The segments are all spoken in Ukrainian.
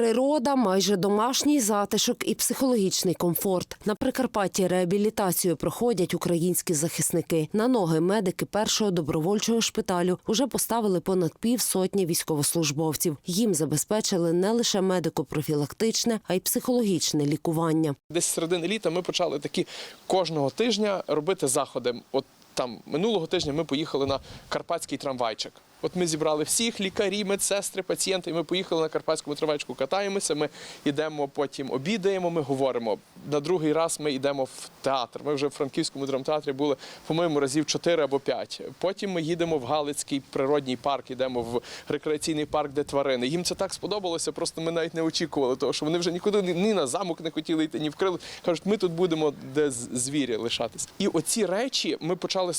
Природа, майже домашній затишок і психологічний комфорт. На Прикарпатті реабілітацію проходять українські захисники. На ноги медики першого добровольчого шпиталю уже поставили понад півсотні військовослужбовців. Їм забезпечили не лише медико-профілактичне, а й психологічне лікування. Десь середини літа ми почали такі кожного тижня робити заходи. От там минулого тижня ми поїхали на карпатський трамвайчик. От ми зібрали всіх лікарі, медсестри, пацієнти. Ми поїхали на карпатському трамвайчику, катаємося. Ми йдемо, потім обідаємо. Ми говоримо. На другий раз ми йдемо в театр. Ми вже в франківському драмтеатрі були, по-моєму, разів 4 або 5. Потім ми їдемо в Галицький природній парк, йдемо в рекреаційний парк, де тварини. Їм це так сподобалося. Просто ми навіть не очікували, того що вони вже нікуди ні- на замок не хотіли йти, ні в крил. Кажуть, ми тут будемо де звірі лишатись. І оці речі ми почали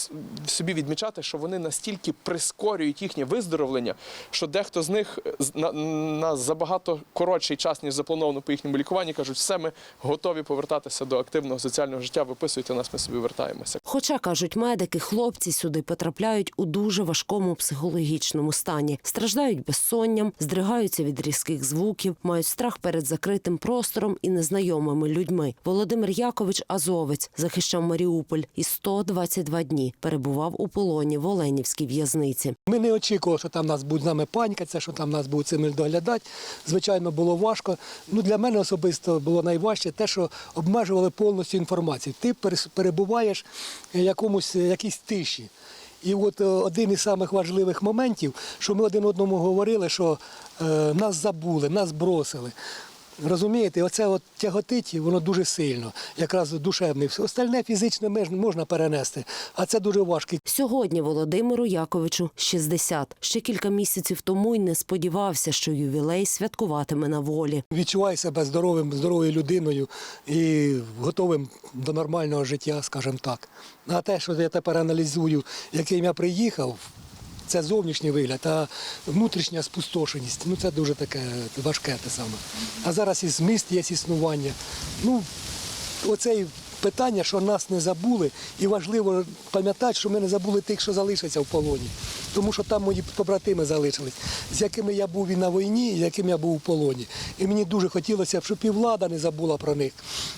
собі відмічати, що вони настільки прискорюють їхнє виздоровлення, що дехто з них е, на, на забагато коротший час, ніж заплановано по їхньому лікуванні, кажуть, все, ми готові повертатися до активного соціального життя. Виписуйте нас, ми собі вертаємося. Хоча кажуть медики, хлопці сюди потрапляють у дуже важкому психологічному стані, страждають безсонням, здригаються від різких звуків, мають страх перед закритим простором і незнайомими людьми. Володимир Якович Азовець захищав Маріуполь і 122 дні перебував у полоні в Оленівській в'язниці. Ми не очікували, що там нас будуть з нами панькатися, що там нас будуть цим доглядати. Звичайно, було важко. Ну, для мене особисто було найважче те, що обмежували повністю інформацію. Ти перебуваєш в якомусь, якійсь тиші. І от е, один із самих важливих моментів, що ми один одному говорили, що е, нас забули, нас бросили. Розумієте, оце от тяготить, воно дуже сильно, якраз душевне. Остальне фізичне меж- можна перенести, а це дуже важко. Сьогодні Володимиру Яковичу 60. Ще кілька місяців тому й не сподівався, що ювілей святкуватиме на волі. Відчуваю себе здоровим, здоровою людиною і готовим до нормального життя, скажімо так. А те, що я тепер аналізую, яким я приїхав, це зовнішній вигляд, а внутрішня спустошеність. Ну це дуже таке важке те саме. А зараз і зміст є існування. Ну, оце питання, що нас не забули, і важливо пам'ятати, що ми не забули тих, що залишаться в полоні. Тому що там мої побратими залишились, з якими я був і на війні, і з якими я був у полоні. І мені дуже хотілося, б, щоб і влада не забула про них,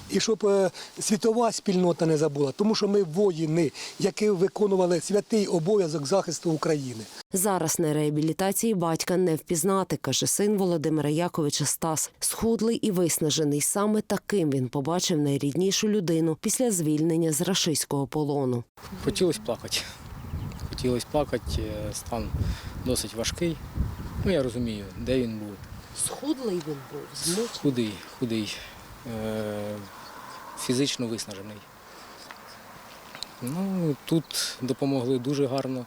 і щоб е, світова спільнота не забула, тому що ми воїни, які виконували святий обов'язок захисту України. Зараз на реабілітації батька не впізнати, каже син Володимира Яковича Стас. Схудлий і виснажений. Саме таким він побачив найріднішу людину після звільнення з рашистського полону. Хотілося плакати. Хотілося плакати, е, стан досить важкий. Ну, я розумію, де він був. Схудлий він був. Худий, худий, е, фізично виснажений. Ну, тут допомогли дуже гарно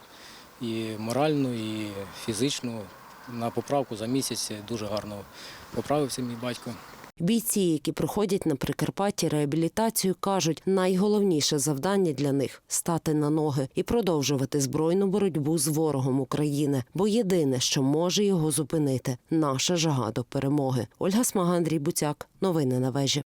і морально, і фізично. На поправку за місяць дуже гарно поправився мій батько. Бійці, які проходять на Прикарпатті реабілітацію, кажуть, найголовніше завдання для них стати на ноги і продовжувати збройну боротьбу з ворогом України. Бо єдине, що може його зупинити, наша жага до перемоги. Ольга Смага, Андрій Буцяк. Новини на вежі.